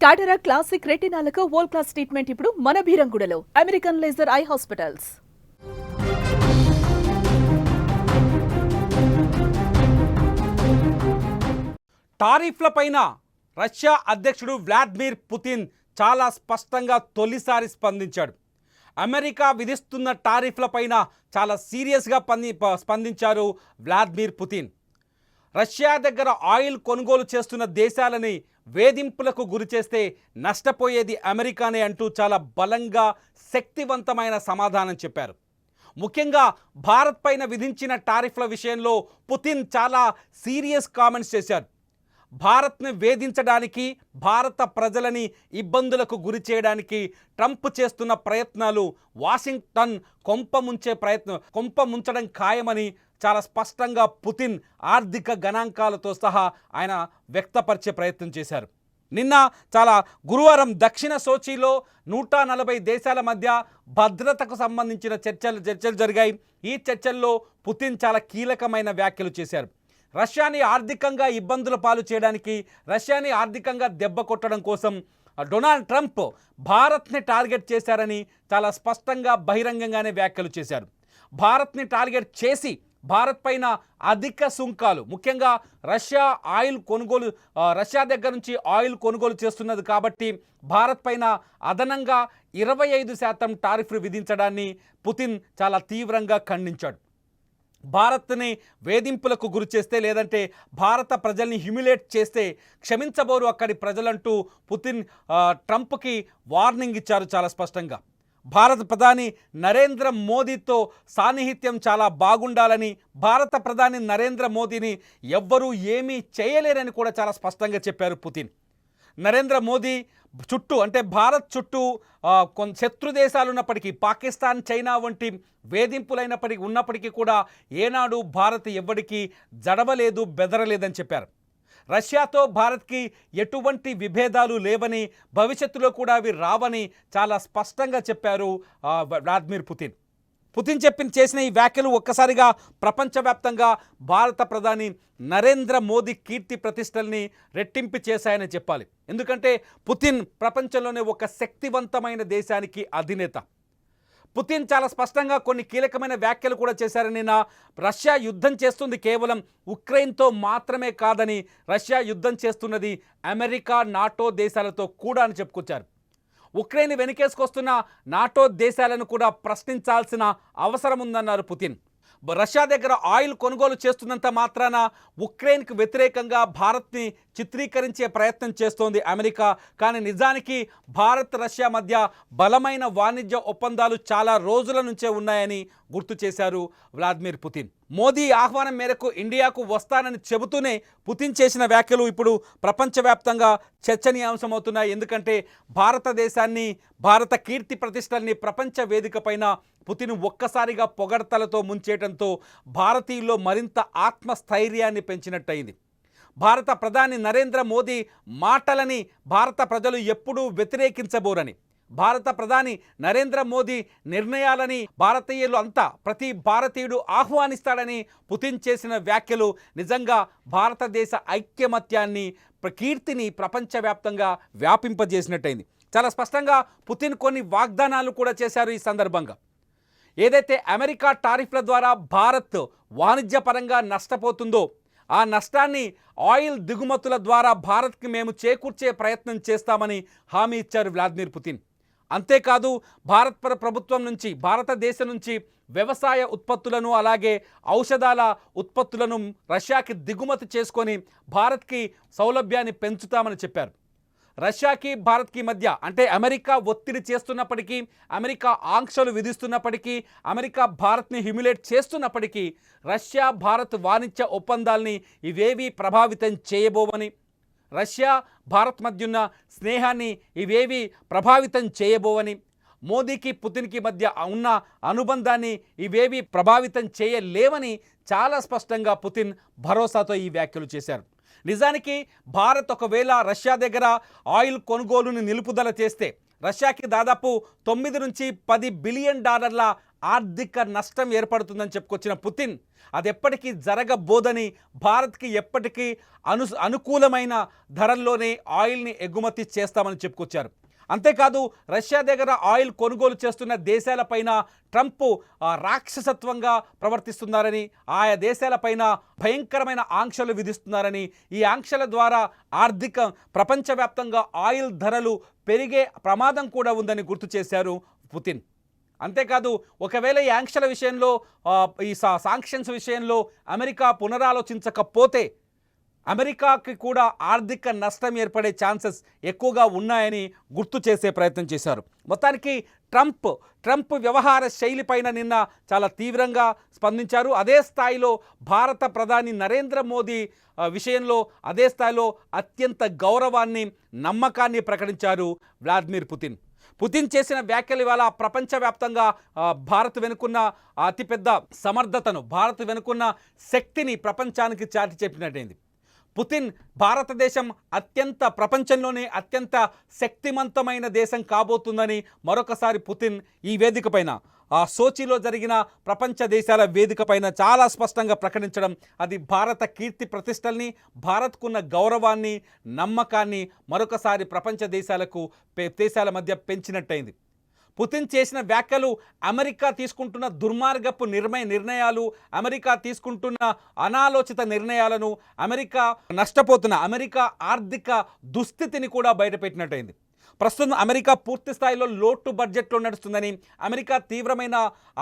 టాటరా classic రెటినాలకు world class treatment ఇప్పుడు మన భీరంగుడలో అమెరికన్ లేజర్ ఐ హాస్పిటల్స్ టారిఫ్లపైన రష్యా అధ్యక్షుడు వ్లాదిమిర్ పుతిన్ చాలా స్పష్టంగా తొలిసారి స్పందించాడు. అమెరికా విధిస్తున్న టారిఫ్లపైన చాలా సీరియస్గా పంది స్పందించారు వ్లాదిమిర్ పుతిన్. రష్యా దగ్గర ఆయిల్ కొనుగోలు చేస్తున్న దేశాలని వేధింపులకు గురి చేస్తే నష్టపోయేది అమెరికానే అంటూ చాలా బలంగా శక్తివంతమైన సమాధానం చెప్పారు. ముఖ్యంగా భారత్ పైన విధించిన టారిఫ్ల విషయంలో పుతిన్ చాలా సీరియస్ కామెంట్స్ చేశారు. భారత్ని వేధించడానికి భారత ప్రజలని ఇబ్బందులకు గురి చేయడానికి ట్రంప్ చేస్తున్న ప్రయత్నాలు వాషింగ్టన్ కొంప ముంచే ప్రయత్నం కొంప ముంచడం ఖాయమని చాలా స్పష్టంగా పుతిన్ ఆర్థిక గణాంకాలతో సహా ఆయన వ్యక్తపరిచే ప్రయత్నం చేశారు. నిన్న చాలా గురువారం దక్షిణ సోచీలో నూట నలభై దేశాల మధ్య భద్రతకు సంబంధించిన చర్చలు చర్చలు జరిగాయి. ఈ చర్చల్లో పుతిన్ చాలా కీలకమైన వ్యాఖ్యలు చేశారు. రష్యాని ఆర్థికంగా ఇబ్బందుల పాలు చేయడానికి రష్యాని ఆర్థికంగా దెబ్బ కొట్టడం కోసం డొనాల్డ్ ట్రంప్ భారత్ని టార్గెట్ చేశారని చాలా స్పష్టంగా బహిరంగంగానే వ్యాఖ్యలు చేశారు. భారత్ని టార్గెట్ చేసి భారత్ పైన అధిక సుంకాలు. ముఖ్యంగా రష్యా ఆయిల్ కొనుగోలు రష్యా దగ్గర నుంచి ఆయిల్ కొనుగోలు చేస్తున్నది కాబట్టి భారత్ పైన అదనంగా ఇరవై ఐదు శాతం టారిఫ్లు విధించడాన్ని పుతిన్ చాలా తీవ్రంగా ఖండించాడు. భారత్ని వేధింపులకు గురి చేస్తే లేదంటే భారత ప్రజల్ని హ్యూమిలేట్ చేస్తే క్షమించబోరు అక్కడి ప్రజలంటూ పుతిన్ ట్రంప్కి వార్నింగ్ ఇచ్చారు చాలా స్పష్టంగా. భారత ప్రధాని నరేంద్ర మోదీతో సాన్నిహిత్యం చాలా బాగుండాలని భారత ప్రధాని నరేంద్ర మోదీని ఎవ్వరూ ఏమీ చేయలేరని కూడా చాలా స్పష్టంగా చెప్పారు పుతిన్. నరేంద్ర మోదీ చుట్టూ అంటే భారత్ చుట్టూ ఆ, శత్రు దేశాలు ఉన్నప్పటికీ పాకిస్తాన్ చైనా వంటి వేధింపులైనప్పటికీ ఉన్నప్పటికీ కూడా ఏనాడు భారత్ ఎవ్వడికి జడవలేదు బెదరలేదని చెప్పారు. రష్యాతో భారత్కి ఎటువంటి విభేదాలు లేవని భవిష్యత్తులో కూడా అవి రావని చాలా స్పష్టంగా చెప్పారు ఆ, వ్లాదిమిర్ పుతిన్. పుతిన్ చెప్పిన చేసిన ఈ వ్యాఖ్యలు ఒక్కసారిగా ప్రపంచవ్యాప్తంగా భారత ప్రధాని నరేంద్ర మోదీ కీర్తి ప్రతిష్టల్ని రెట్టింపు చేశాయని చెప్పాలి. ఎందుకంటే పుతిన్ ప్రపంచంలోనే ఒక శక్తివంతమైన దేశానికి అధినేత. పుతిన్ చాలా స్పష్టంగా కొన్ని కీలకమైన వ్యాఖ్యలు కూడా చేశారని నా రష్యా యుద్ధం చేస్తుంది కేవలం ఉక్రెయిన్తో మాత్రమే కాదని రష్యా యుద్ధం చేస్తున్నది అమెరికా నాటో దేశాలతో కూడా అని చెప్పుకొచ్చారు. ఉక్రెయిన్ వెనుకేసుకొస్తున్న నాటో దేశాలను కూడా ప్రశ్నించాల్సిన అవసరం ఉందన్నారు పుతిన్. రష్యా దగ్గర ఆయిల్ కొనుగోలు చేస్తున్నంత మాత్రాన ఉక్రెయిన్కు వ్యతిరేకంగా భారత్ని చిత్రీకరించే ప్రయత్నం చేస్తోంది అమెరికా. కానీ నిజానికి భారత్ రష్యా మధ్య బలమైన వాణిజ్య ఒప్పందాలు చాలా రోజుల నుంచే ఉన్నాయని గుర్తు చేశారు వ్లాదిమిర్ పుతిన్. మోదీ ఆహ్వానం మేరకు ఇండియాకు వస్తానని చెబుతూనే పుతిన్ చేసిన వ్యాఖ్యలు ఇప్పుడు ప్రపంచవ్యాప్తంగా చర్చనీయాంశమవుతున్నాయి. ఎందుకంటే భారతదేశాన్ని భారత కీర్తి ప్రతిష్టల్ని ప్రపంచ వేదికపైన పుతిన్ ఒక్కసారిగా పొగడ్తలతో ముంచేయడంతో భారతీయుల్లో మరింత ఆత్మస్థైర్యాన్ని పెంచినట్టయింది. భారత ప్రధాని నరేంద్ర మోదీ మాటలని భారత ప్రజలు ఎప్పుడూ వ్యతిరేకించబోరని. భారత ప్రధాని నరేంద్ర మోదీ నిర్ణయాలని భారతీయులు అంతా ప్రతి భారతీయుడు ఆహ్వానిస్తాడని పుతిన్ చేసిన వ్యాఖ్యలు నిజంగా భారతదేశ ఐక్యమత్యాన్ని ప్రకీర్తిని ప్రపంచవ్యాప్తంగా వ్యాపింపజేసినట్టయింది. చాలా స్పష్టంగా పుతిన్ కొన్ని వాగ్దానాలు కూడా చేశారు ఈ సందర్భంగా. ఏదైతే అమెరికా టారిఫ్ల ద్వారా భారత్ వాణిజ్యపరంగా నష్టపోతుందో ఆ నష్టాన్ని ఆయిల్ దిగుమతుల ద్వారా భారత్కి మేము చేకూర్చే ప్రయత్నం చేస్తామని హామీ ఇచ్చారు వ్లాదిమిర్ పుతిన్. అంతేకాదు భారత్ ప్రభుత్వం నుంచి భారతదేశం నుంచి వ్యవసాయ ఉత్పత్తులను అలాగే ఔషధాల ఉత్పత్తులను రష్యాకి దిగుమతి చేసుకొని భారత్కి సౌలభ్యాన్ని పెంచుతామని చెప్పారు. రష్యాకి భారత్కి మధ్య అంటే అమెరికా ఒత్తిడి చేస్తున్నప్పటికీ అమెరికా ఆంక్షలు విధిస్తున్నప్పటికీ అమెరికా భారత్ని హ్యూమిలేట్ చేస్తున్నప్పటికీ రష్యా భారత్ వాణిజ్య ఒప్పందాల్ని ఇవేవీ ప్రభావితం చేయబోవని రష్యా భారత్ మధ్య ఉన్న స్నేహాన్ని ఇవేవి ప్రభావితం చేయబోవని మోదీకి పుతిన్కి మధ్య ఉన్న అనుబంధాన్ని ఇవేవి ప్రభావితం చేయలేవని చాలా స్పష్టంగా పుతిన్ భరోసాతో ఈ వ్యాఖ్యలు చేశారు. నిజానికి భారత్ ఒకవేళ రష్యా దగ్గర ఆయిల్ కొనుగోలును నిలుపుదల చేస్తే రష్యాకి దాదాపు తొమ్మిది నుంచి పది బిలియన్ డాలర్ల ఆర్థిక నష్టం ఏర్పడుతుందని చెప్పుకొచ్చిన పుతిన్ అది ఎప్పటికీ జరగబోదని భారత్కి ఎప్పటికీ అను అనుకూలమైన ధరల్లోనే ఆయిల్ని ఎగుమతి చేస్తామని చెప్పుకొచ్చారు. అంతేకాదు రష్యా దగ్గర ఆయిల్ కొనుగోలు చేస్తున్న దేశాలపైన ట్రంప్ రాక్షసత్వంగా ప్రవర్తిస్తున్నారని ఆయా దేశాలపైన భయంకరమైన ఆంక్షలు విధిస్తున్నారని ఈ ఆంక్షల ద్వారా ఆర్థిక ప్రపంచవ్యాప్తంగా ఆయిల్ ధరలు పెరిగే ప్రమాదం కూడా ఉందని గుర్తు చేశారు పుతిన్. అంతేకాదు ఒకవేళ ఈ ఆంక్షల విషయంలో ఈ సా- సాంక్షన్స్ విషయంలో అమెరికా పునరాలోచించకపోతే అమెరికాకి కూడా ఆర్థిక నష్టం ఏర్పడే ఛాన్సెస్ ఎక్కువగా ఉన్నాయని గుర్తు చేసే ప్రయత్నం చేశారు. మొత్తానికి ట్రంప్ ట్రంప్ వ్యవహార శైలిపైన నిన్న చాలా తీవ్రంగా స్పందించారు. అదే స్థాయిలో భారత ప్రధాని నరేంద్ర మోదీ విషయంలో అదే స్థాయిలో అత్యంత గౌరవాన్ని నమ్మకాన్ని ప్రకటించారు వ్లాదిమిర్ పుతిన్. పుతిన్ చేసిన వ్యాఖ్యలు ఇవాళ ప్రపంచవ్యాప్తంగా భారత్ వెనుకున్న అతిపెద్ద సమర్థతను భారత్ వెనుకున్న శక్తిని ప్రపంచానికి చాటి చెప్పినట్టయింది. పుతిన్ భారతదేశం అత్యంత ప్రపంచంలోనే అత్యంత శక్తివంతమైన దేశం కాబోతుందని మరొకసారి పుతిన్ ఈ వేదికపైన ఆ సోచిలో జరిగిన ప్రపంచ దేశాల వేదిక పైన చాలా స్పష్టంగా ప్రకటించడం అది భారత కీర్తి ప్రతిష్టల్ని భారత్కున్న గౌరవాన్ని నమ్మకాన్ని మరొకసారి ప్రపంచ దేశాలకు దేశాల మధ్య పెంచినట్టయింది. పుతిన్ చేసిన వ్యాఖ్యలు అమెరికా తీసుకుంటున్న దుర్మార్గపు నిర్మయ నిర్ణయాలు అమెరికా తీసుకుంటున్న అనాలోచిత నిర్ణయాలను అమెరికా నష్టపోతున్న అమెరికా ఆర్థిక దుస్థితిని కూడా బయటపెట్టినట్టయింది. ప్రస్తుతం అమెరికా పూర్తి స్థాయిలో లోటు బడ్జెట్లో నడుస్తుందని అమెరికా తీవ్రమైన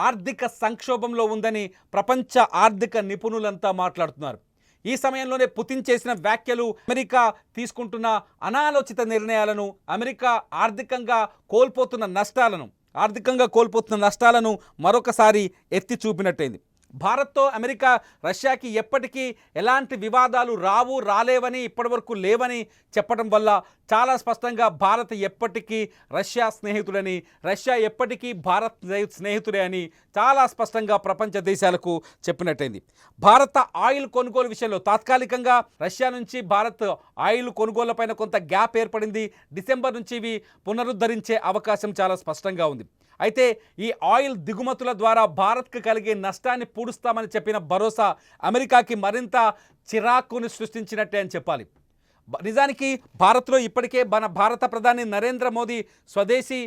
ఆర్థిక సంక్షోభంలో ఉందని ప్రపంచ ఆర్థిక నిపుణులంతా మాట్లాడుతున్నారు. ఈ సమయంలోనే పుతిన్ చేసిన వ్యాఖ్యలు అమెరికా తీసుకుంటున్న అనాలోచిత నిర్ణయాలను అమెరికా ఆర్థికంగా కోల్పోతున్న నష్టాలను ఆర్థికంగా కోల్పోతున్న నష్టాలను మరొకసారి ఎత్తి చూపినట్టయింది. భారత్తో అమెరికా రష్యాకి ఎప్పటికీ ఎలాంటి వివాదాలు రావు రాలేవని ఇప్పటివరకు లేవని చెప్పడం వల్ల చాలా స్పష్టంగా భారత్ ఎప్పటికీ రష్యా స్నేహితుడని రష్యా ఎప్పటికీ భారత్ స్నేహితుడే అని చాలా స్పష్టంగా ప్రపంచ దేశాలకు చెప్పినట్టయింది. భారత ఆయిల్ కొనుగోలు విషయంలో తాత్కాలికంగా రష్యా నుంచి భారత్ ఆయిల్ కొనుగోళ్ళపైన కొంత గ్యాప్ ఏర్పడింది. డిసెంబర్ నుంచి ఇవి పునరుద్ధరించే అవకాశం చాలా స్పష్టంగా ఉంది. అయితే ఈ ఆయిల్ దిగుమతుల ద్వారా భారత్కు కలిగే నష్టాన్ని పూడుస్తామని చెప్పిన భరోసా అమెరికాకి మరింత చిరాకుని సృష్టించినట్టే అని చెప్పాలి. నిజానికి భారత్లో ఇప్పటికే మన భారత ప్రధాని నరేంద్ర మోదీ స్వదేశీ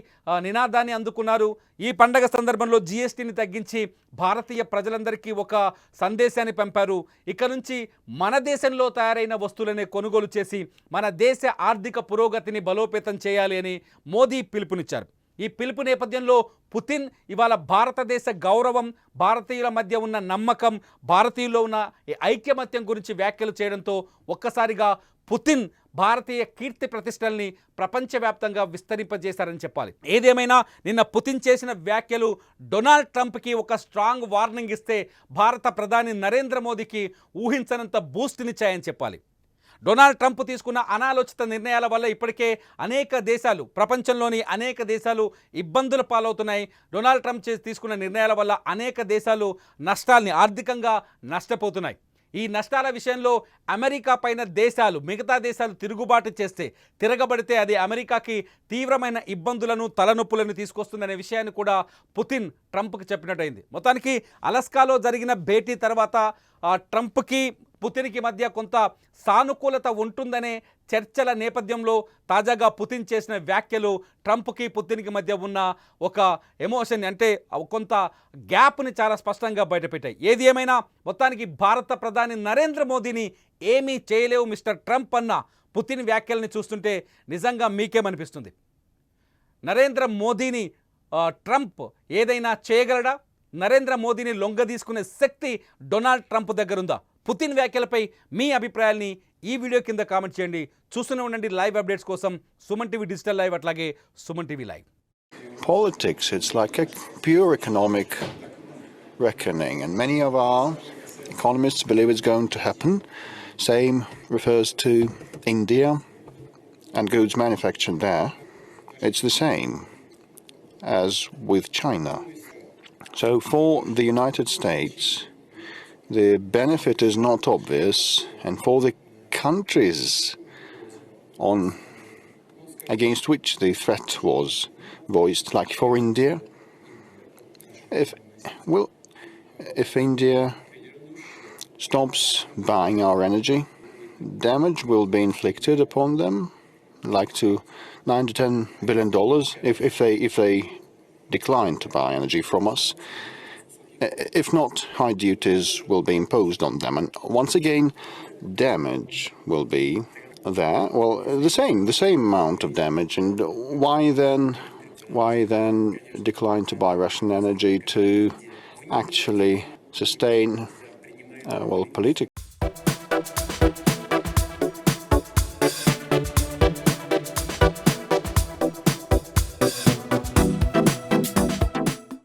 నినాదాన్ని అందుకున్నారు. ఈ పండగ సందర్భంలో జీఎస్టీని తగ్గించి భారతీయ ప్రజలందరికీ ఒక సందేశాన్ని పంపారు. ఇక నుంచి మన దేశంలో తయారైన వస్తువులనే కొనుగోలు చేసి మన దేశ ఆర్థిక పురోగతిని బలోపేతం చేయాలి అని మోదీ పిలుపునిచ్చారు. ఈ పిలుపు నేపథ్యంలో పుతిన్ ఇవాళ భారతదేశ గౌరవం భారతీయుల మధ్య ఉన్న నమ్మకం భారతీయుల్లో ఉన్న ఈ ఐక్యమత్యం గురించి వ్యాఖ్యలు చేయడంతో ఒక్కసారిగా పుతిన్ భారతీయ కీర్తి ప్రతిష్టల్ని ప్రపంచవ్యాప్తంగా విస్తరింపజేశారని చెప్పాలి. ఏదేమైనా నిన్న పుతిన్ చేసిన వ్యాఖ్యలు డొనాల్డ్ ట్రంప్కి ఒక స్ట్రాంగ్ వార్నింగ్ ఇస్తే భారత ప్రధాని నరేంద్ర మోదీకి ఊహించనంత బూస్ట్నిచ్చాయని చెప్పాలి. డొనాల్డ్ ట్రంప్ తీసుకున్న అనాలోచిత నిర్ణయాల వల్ల ఇప్పటికే అనేక దేశాలు ప్రపంచంలోని అనేక దేశాలు ఇబ్బందుల పాలవుతున్నాయి. డొనాల్డ్ ట్రంప్ చేసి తీసుకున్న నిర్ణయాల వల్ల అనేక దేశాలు నష్టాల్ని ఆర్థికంగా నష్టపోతున్నాయి. ఈ నష్టాల విషయంలో అమెరికా పైన దేశాలు మిగతా దేశాలు తిరుగుబాటు చేస్తే తిరగబడితే అది అమెరికాకి తీవ్రమైన ఇబ్బందులను తలనొప్పులను తీసుకొస్తుందనే విషయాన్ని కూడా పుతిన్ ట్రంప్కి చెప్పినట్టయింది. మొత్తానికి అలస్కాలో జరిగిన భేటీ తర్వాత ట్రంప్కి పుతిన్కి మధ్య కొంత సానుకూలత ఉంటుందనే చర్చల నేపథ్యంలో తాజాగా పుతిన్ చేసిన వ్యాఖ్యలు ట్రంప్కి పుతిన్కి మధ్య ఉన్న ఒక ఎమోషన్ అంటే కొంత గ్యాప్ని చాలా స్పష్టంగా బయటపెట్టాయి. ఏది ఏమైనా మొత్తానికి భారత ప్రధాని నరేంద్ర మోదీని ఏమీ చేయలేవు మిస్టర్ ట్రంప్ అన్న పుతిన్ వ్యాఖ్యల్ని చూస్తుంటే నిజంగా మీకేమనిపిస్తుంది నరేంద్ర మోదీని ట్రంప్ ఏదైనా చేయగలడా? నరేంద్ర మోదీని లొంగ తీసుకునే శక్తి డొనాల్డ్ ట్రంప్ దగ్గరుందా? పుతిన్ వ్యాఖ్యలపై మీ అభిప్రాయాల్ని ఈ వీడియో కింద కామెంట్ చేయండి చూస్తూనే ఉండండి లైవ్ అప్డేట్స్ కోసం సుమన్ టీవీ డిజిటల్ లైవ్ అట్లాగే Suman TV live politics, it's like a pure economic reckoning, and many of our economists believe it's going to happen. Same refers to India and goods manufactured there. It's the same as with China. So, for the United States, the benefit is not obvious, and for the countries on against which the threat was voiced, like for India, if well, if India stops buying our energy, damage will be inflicted upon them, like to nine to ten billion dollars if, if they if they decline to buy energy from us. I- If not, high duties will be imposed on them, and once again, damage will be there. Well, the same, the same amount of damage, and why then? Why then decline to buy Russian energy to actually sustain, uh, well, political?